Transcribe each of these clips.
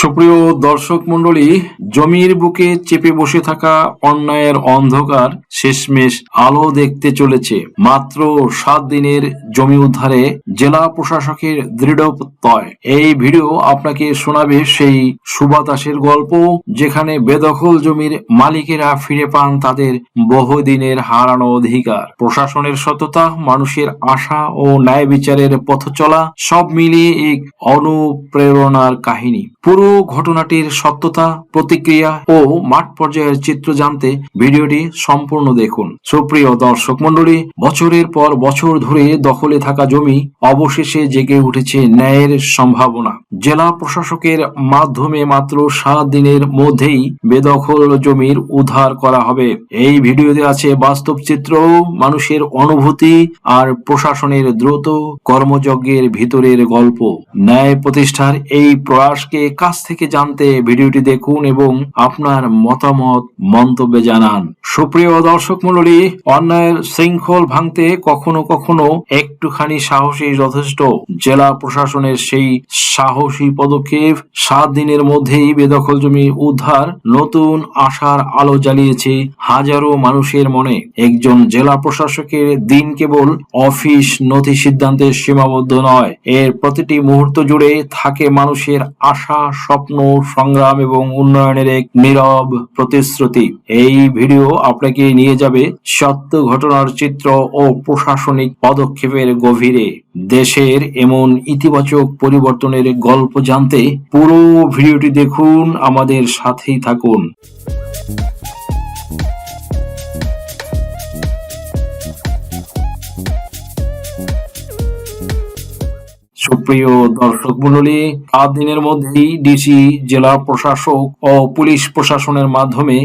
সুপ্রিয় দর্শক মন্ডলী জমির বুকে চেপে বসে থাকা অন্যায়ের অন্ধকার শেষমেশ আলো দেখতে চলেছে। মাত্র সাত দিনের জমি উদ্ধারে জেলা প্রশাসকের দৃঢ় এই ভিডিও আপনাকে শোনাবে সেই সুবাতাসের গল্প, যেখানে বেদখল জমির মালিকেরা ফিরে পান তাদের বহুদিনের হারানো অধিকার। প্রশাসনের সততা, মানুষের আশা ও ন্যায় বিচারের পথ চলা সব মিলিয়ে এক অনুপ্রেরণার কাহিনী। পুরো ঘটনাটির সত্যতা, প্রতিক্রিয়া ও মাঠ পর্যায়ের চিত্র জানতে ভিডিওটি সম্পূর্ণ দেখুন। সুপ্রিয় দর্শক মন্ডলী বছরের পর বছর ধরে দখলে থাকা জমি অবশেষে জেগে উঠেছে ন্যায়ের সম্ভাবনা। জেলা প্রশাসকের মাধ্যমে মাত্র সাত দিনের মধ্যেই বেদখল জমির উদ্ধার করা হবে। এই ভিডিওতে আছে বাস্তব চিত্র, মানুষের অনুভূতি আর প্রশাসনের দ্রুত কর্মযজ্ঞের ভিতরের গল্প। ন্যায় প্রতিষ্ঠার এই প্রয়াসকে কাছ থেকে জানতে ভিডিওটি দেখুন এবং আপনার মতামত, মন্তব্যে জানান। সুপ্রিয় দর্শক মন্ডলী অন্যায়ের শৃঙ্খল ভাঙতে কখনো কখনো একটুখানি সাহসী যথেষ্ট। জেলা প্রশাসনের সেই সাহসী পদক্ষেপ সাত দিনের মধ্যেই বেদখল জমি উদ্ধার নতুন আশার আলো জ্বালিয়েছে হাজারো মানুষের মনে। একজন জেলা প্রশাসকের দিন কেবল অফিস নথি সিদ্ধান্তে সীমাবদ্ধ নয়, এর প্রতিটি মুহূর্ত জুড়ে থাকে মানুষের আশা স্বপ্ন, সংগ্রাম এবং উন্নয়নের এক নীরব প্রতিশ্রুতি। এই ভিডিও আপনাকে নিয়ে যাবে সত্য ঘটনার চিত্র ও প্রশাসনিক পদক্ষেপের গভীরে। দেশের এমন ইতিবাচক পরিবর্তনের গল্প জানতে পুরো ভিডিওটি দেখুন, আমাদের সাথেই থাকুন। সুপ্রিয় দর্শক মন্ডলী সাত দিনের মধ্যেই ডিসি জেলা প্রশাসক ও পুলিশ প্রশাসনের মাধ্যমে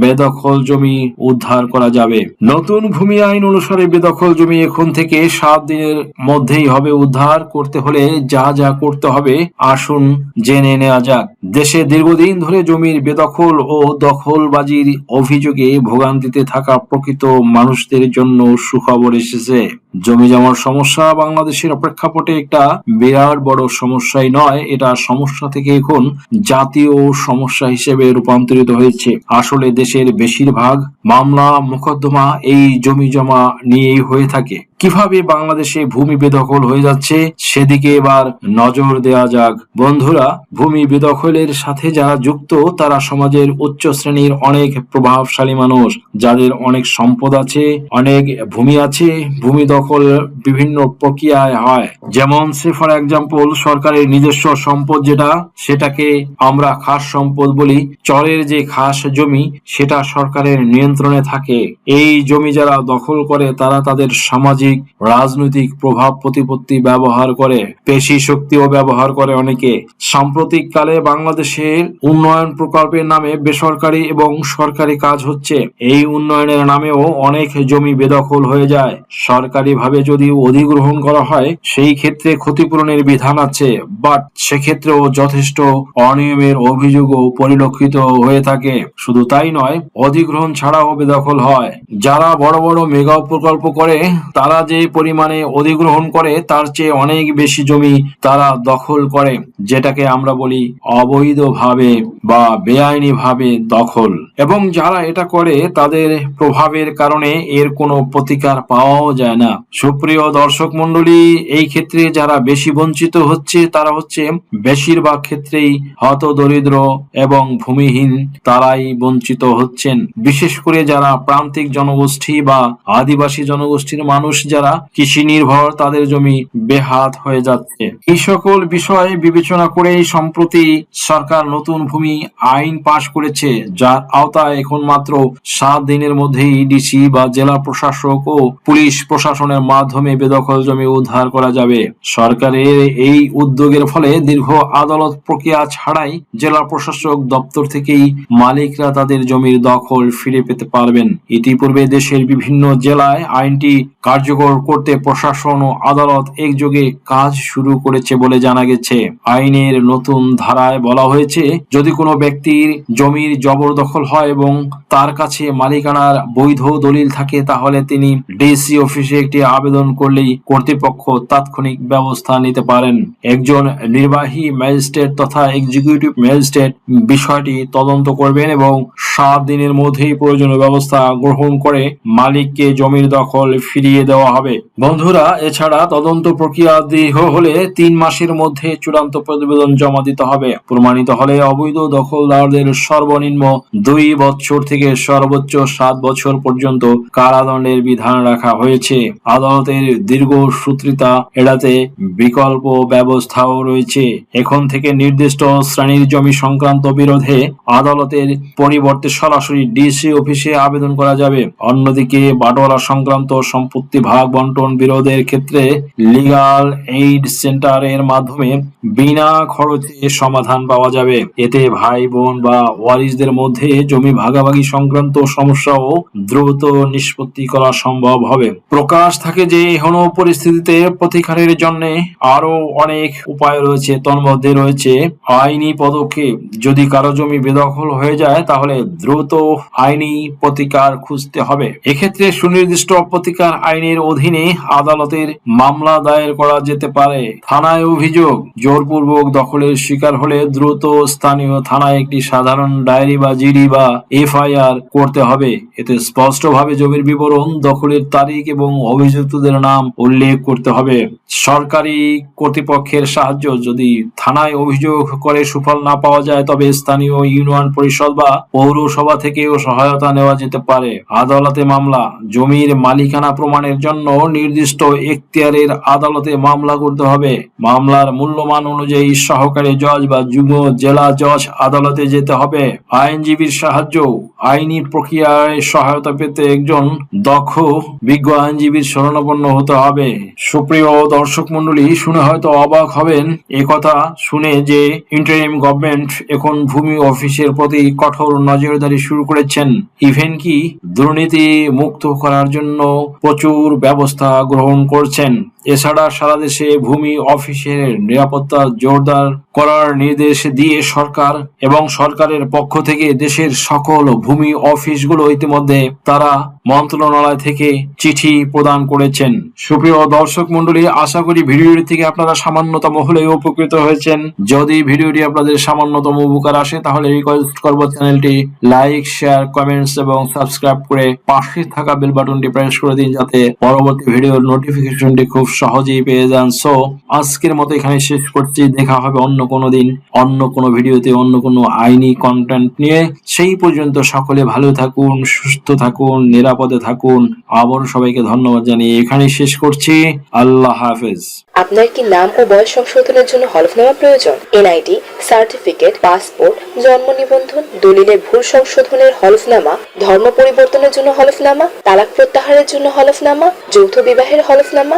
বেদখল জমি উদ্ধার করা যাবে। নতুন ভূমি আইন অনুসারে বেদখল জমি এখন থেকে সাত দিনের মধ্যেই হবে উদ্ধার। করতে হলে যা যা করতে হবে আসুন জেনে নেওয়া যাক। দেশে দীর্ঘদিন ধরে জমির বেদখল ও দখলবাজির অভিযোগে ভোগান্তিতে থাকা প্রকৃত মানুষদের জন্য সুখবর এসেছে। জমি জমার সমস্যা বাংলাদেশের প্রেক্ষাপটে একটা বিরাট বড় সমস্যাই নয়, এটা সমস্যা থেকে এখন জাতীয় সমস্যা হিসেবে রূপান্তরিত হয়েছে। আসলে দেশের বেশিরভাগ মামলা, মোকদ্দমা এই জমি জমা নিয়েই হয়ে থাকে। কীভাবে বাংলাদেশে ভূমি বেদখল হয়ে যাচ্ছে সেদিকে এবার নজর দেওয়া যাক। বন্ধুরা, ভূমি বেদখলের সাথে যারা যুক্ত, তারা সমাজের উচ্চ শ্রেণির অনেক প্রভাবশালী মানুষ, যাদের অনেক সম্পদ আছে, অনেক ভূমি আছে, ভূমি দখল বিভিন্ন প্রক্রিয়ায় হয়। যেমন সে ফর এক্সাম্পল সরকারের নিজস্ব সম্পদ যেটা, সেটাকে আমরা খাস সম্পদ বলি। চরের যে খাস জমি, সেটা সরকারের নিয়ন্ত্রণে থাকে। এই জমি যারা দখল করে, তারা তাদের সামাজিক রাজনৈতিক প্রভাব প্রতিপত্তি ব্যবহার করে, পেশি শক্তিও ব্যবহার করে অনেকে। সাম্প্রতিক কালে বাংলাদেশের উন্নয়ন প্রকল্পের নামে বেসরকারি এবং সরকারি কাজ হচ্ছে। এই উন্নয়নের নামেও অনেক জমি বেদখল হয়ে যায়। সরকারিভাবে যদি অধিগ্রহণ করা হয়, সেই ক্ষেত্রে ক্ষতিপূরণের বিধান আছে। বাট সেক্ষেত্রেও যথেষ্ট অনিয়মের অভিযোগও পরিলক্ষিত হয়ে থাকে। শুধু তাই নয়, অধিগ্রহণ ছাড়াও বেদখল হয়। যারা বড় বড় মেগা প্রকল্প করে, তারা যে পরিমাণে অধিগ্রহণ করে, তার চেয়ে অনেক বেশি জমি তারা দখল করে, যেটাকে আমরা বলি অবৈধভাবে বা বেআইনি ভাবে দখল। এবং যারা এটা করে, তাদের প্রভাবের কারণে এর কোনো প্রতিকার পাওয়াও যায় না। সুপ্রিয় দর্শক মন্ডলী এই ক্ষেত্রে যারা বেশি বঞ্চিত হচ্ছে, তারা হচ্ছে বেশিরভাগ ক্ষেত্রেই হত দরিদ্র এবং ভূমিহীন তারাই বঞ্চিত হচ্ছেন। বিশেষ করে যারা প্রান্তিক জনগোষ্ঠী বা আদিবাসী জনগোষ্ঠীর মানুষ যারা কৃষি নির্ভর, তাদের জমি বেহাত হয়ে যাচ্ছে। এই সকল বিষয় বিবেচনা করেই সম্প্রতি সরকার নতুন ভূমি আইন পাশ করেছে, যার আওতায় এখন মাত্র সাত দিনের মধ্যেই ডিসি বা জেলা প্রশাসক ও পুলিশ প্রশাসনের মাধ্যমে বেদখল জমি উদ্ধার করা যাবে। সরকারের এই উদ্যোগের ফলে দীর্ঘ আদালত প্রক্রিয়া ছাড়াই জেলা প্রশাসক দপ্তর থেকেই মালিকরা তাদের জমির দখল ফিরে পেতে পারবেন। ইতিপূর্বে দেশের বিভিন্ন জেলায় আইনটি কার্যকর কার্যকর করতে প্রশাসন ও আদালত একযোগে কাজ শুরু করেছে বলে জানা গেছে। আইনের নতুন ধারায় বলা হয়েছে, যদি কোনো ব্যক্তির জমির জবরদখল হয় এবং তার কাছে মালিকানার বৈধ দলিল থাকে, তাহলে তিনি ডিসি অফিসে একটি আবেদন করলেই কর্তৃপক্ষ তাৎক্ষণিক ব্যবস্থা নিতে পারেন। একজন নির্বাহী ম্যাজিস্ট্রেট তথা এক্সিকিউটিভ ম্যাজিস্ট্রেট বিষয়টি তদন্ত করবেন এবং সাত দিনের মধ্যেই প্রয়োজনীয় ব্যবস্থা গ্রহণ করে মালিককে জমির দখল ফিরিয়ে দেওয়া হবে। বন্ধুরা, এছাড়া তদন্ত প্রক্রিয়া দীর্ঘ হলে তিন মাসের মধ্যে চূড়ান্ত প্রতিবেদন জমা দিতে হবে। প্রমাণিত হলে অবৈধ দখলদারদের সর্বনিম্ন দুই বছর থেকে সর্বোচ্চ সাত বছর পর্যন্ত কারাদণ্ডের বিধান রাখা হয়েছে। আদালতের দীর্ঘ সূত্রিতা এড়াতে বিকল্প ব্যবস্থাও রয়েছে। এখন থেকে নির্দিষ্ট শ্রেণির জমি সংক্রান্ত বিরোধে আদালতের পরিবর্তে সরাসরি ডিসি অফিসে আবেদন করা যাবে। অন্যদিকে বাটোয়ারা সংক্রান্ত সম্পত্তি বন্টন বিরোধের ক্ষেত্রে লিগাল এইড সেন্টারের মাধ্যমে বিনা খরচে সমাধান পাওয়া যাবে। এতে ভাই বোন বা ওয়ারিসদের মধ্যে জমি ভাগাভাগি সংক্রান্ত সমস্যাও দ্রুত নিষ্পত্তি করা সম্ভব হবে। প্রকাশ থাকে যে, এখনও পরিস্থিতিতে প্রতিকারের জন্য আরও অনেক উপায় রয়েছে। তন্মধ্যে রয়েছে আইনি পদক্ষেপ। যদি কারও জমি বেদখল হয়ে যায়, তাহলে দ্রুত আইনি প্রতিকার খুঁজতে হবে। এক্ষেত্রে সুনির্দিষ্ট প্রতিকার আইনের অধীনে আদালতের মামলা দায়ের করা যেতে পারে। থানায় অভিযোগ, জোরপূর্বক দখলের শিকার হলে দ্রুত স্থানীয় থানায় একটি সাধারণ ডায়েরি বা জিডি বা এফআইআর করতে হবে। এতে স্পষ্টভাবে জমির বিবরণ, দখলের তারিখ এবং অভিযুক্তদের নাম উল্লেখ করতে হবে। সরকারি কর্তৃপক্ষের সাহায্য, যদি থানায় অভিযোগ করে সুফল না পাওয়া যায়, তবে স্থানীয় ইউনিয়ন পরিষদ বা পৌরসভা থেকেও সহায়তা নেওয়া যেতে পারে। আদালতে মামলা, জমির মালিকানা প্রমাণের জন্য নির্দিষ্ট এখতিয়ারের আদালতে মামলা করতে হবে। মামলার মূল্যমান অনুযায়ী সহকারী জজ বা যুগ্ম জেলা জজ আদালতে যেতে হবে। আইনজীবীর সাহায্য, আইনি প্রক্রিয়ায় সহায়তা পেতে একজন দক্ষ, বিজ্ঞ আইনজীবীর শরণাপন্ন হতে হবে। সুপ্রিয় দর্শক মন্ডলী শুনে হয়তো অবাক হবেন একথা শুনে যে ইন্টারিম গভর্নমেন্ট এখন ভূমি অফিসের প্রতি কঠোর নজরদারি শুরু করেছেন। ইভেন কি দুর্নীতি মুক্ত করার জন্য প্রচুর ব্যবস্থা গ্রহণ করছেন। এছাড়া সারা দেশে ভূমি অফিসের নিরাপত্তা জোরদার করার নির্দেশ দিয়ে সরকার এবং সরকারের পক্ষ থেকে দেশের সকল ভূমি অফিসগুলো ইতিমধ্যে তারা মন্ত্রণালয় থেকে চিঠি প্রদান করেছেন। সুপ্রিয় দর্শক মন্ডলী আশা করি ভিডিওটি থেকে আপনারা সামান্যতম হলেও উপকৃত হয়েছেন। যদি ভিডিওটি আপনাদের সামান্যতম উপকার আসে, তাহলে রিকোয়েস্ট করব চ্যানেলটি লাইক শেয়ার কমেন্টস এবং সাবস্ক্রাইব করে পাশে থাকা বেল বাটনটি প্রেস করে দিন, যাতে পরবর্তী ভিডিওর নোটিফিকেশনটি খুব সহজেই পেয়ে যান। সো আজকের মতো এখানে শেষ করছি। দেখা হবে অন্য কোনো দিন, অন্য কোনো ভিডিওতে, অন্য কোনো আইনি কন্টেন্ট নিয়ে। সেই পর্যন্ত সকলে ভালো থাকুন, সুস্থ থাকুন, নিরাপদে থাকুন। আবার সবাইকে ধন্যবাদ জানিয়ে এখানে শেষ করছি। আল্লাহ হাফেজ। আপনার কি নাম ও বয়স সংশোধনের জন্য হলফনামা প্রয়োজন? এনআইডি, সার্টিফিকেট, পাসপোর্ট, জন্ম নিবন্ধন দলিলের ভুল সংশোধনের হলফনামা, ধর্ম পরিবর্তনের জন্য হলফনামা, তালাক প্রত্যাহারের জন্য হলফনামা, যৌথ বিবাহের হলফনামা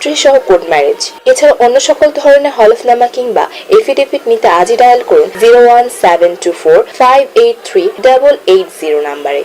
রেজিস্ট্রি সহ কোর্ট ম্যারেজ। এছাড়া অন্য সকল ধরনের হলফনামা কিংবা এফিডেভিট নিতে আজই ডায়াল করুন zero one seven two four five eight three double eight zero নাম্বারে